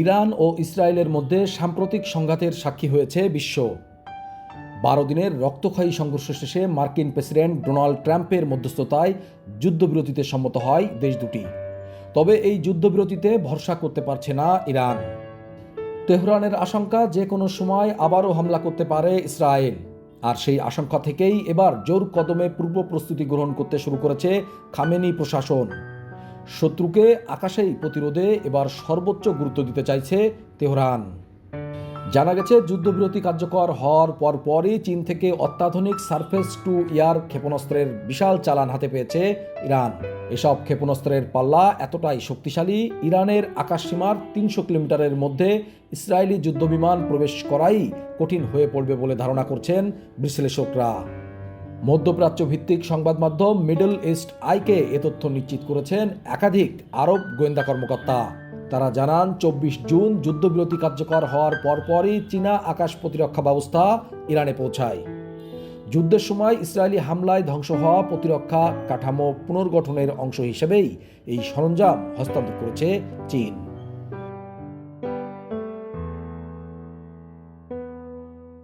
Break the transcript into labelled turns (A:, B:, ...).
A: Iran ও ইসরায়েলের মধ্যে সাম্প্রতিক সংঘাতের সাক্ষী হয়েছে বিশ্ব। বারো দিনের রক্তক্ষয়ী সংঘর্ষ শেষে মার্কিন প্রেসিডেন্ট ডোনাল্ড ট্রাম্পের মধ্যস্থতায় যুদ্ধবিরতিতে সম্মত হয় দেশ দুটি। তবে এই যুদ্ধবিরতিতে ভরসা করতে পারছে না ইরান। তেহরানের আশঙ্কা যে কোনো সময় আবারও হামলা করতে পারে ইসরায়েল। আর সেই আশঙ্কা থেকেই এবার জোর কদমে পূর্ব প্রস্তুতি গ্রহণ করতে শুরু করেছে খামেনি প্রশাসন। শত্রুকে আকাশেই প্রতিরোধে এবার সর্বোচ্চ গুরুত্ব দিতে চাইছে তেহরান। জানা গেছে, যুদ্ধবিরতি কার্যকর হওয়ার পরপরই চীন থেকে অত্যাধুনিক সারফেস টু এয়ার ক্ষেপণাস্ত্রের বিশাল চালান হাতে পেয়েছে ইরান। এসব ক্ষেপণাস্ত্রের পাল্লা এতটাই শক্তিশালী, ইরানের আকাশসীমার তিনশো কিলোমিটারের মধ্যে ইসরায়েলি যুদ্ধবিমান প্রবেশ করাই কঠিন হয়ে পড়বে বলে ধারণা করছেন বিশ্লেষকরা। মধ্যপ্রাচ্য ভিত্তিক সংবাদ মাধ্যম মিডল ইস্ট আইকে এ তথ্য নিশ্চিত করেছেন একাধিক আরব গোয়েন্দা কর্মকর্তা। তারা জানান, চব্বিশ জুন যুদ্ধবিরতি কার্যকর হওয়ার পরপরই চীনা আকাশ প্রতিরক্ষা ব্যবস্থা ইরানে পৌঁছায়। যুদ্ধের সময় ইসরায়েলি হামলায় ধ্বংস হওয়া প্রতিরক্ষা কাঠামো পুনর্গঠনের অংশ হিসেবেই এই সরঞ্জাম হস্তান্তর করেছে চীন।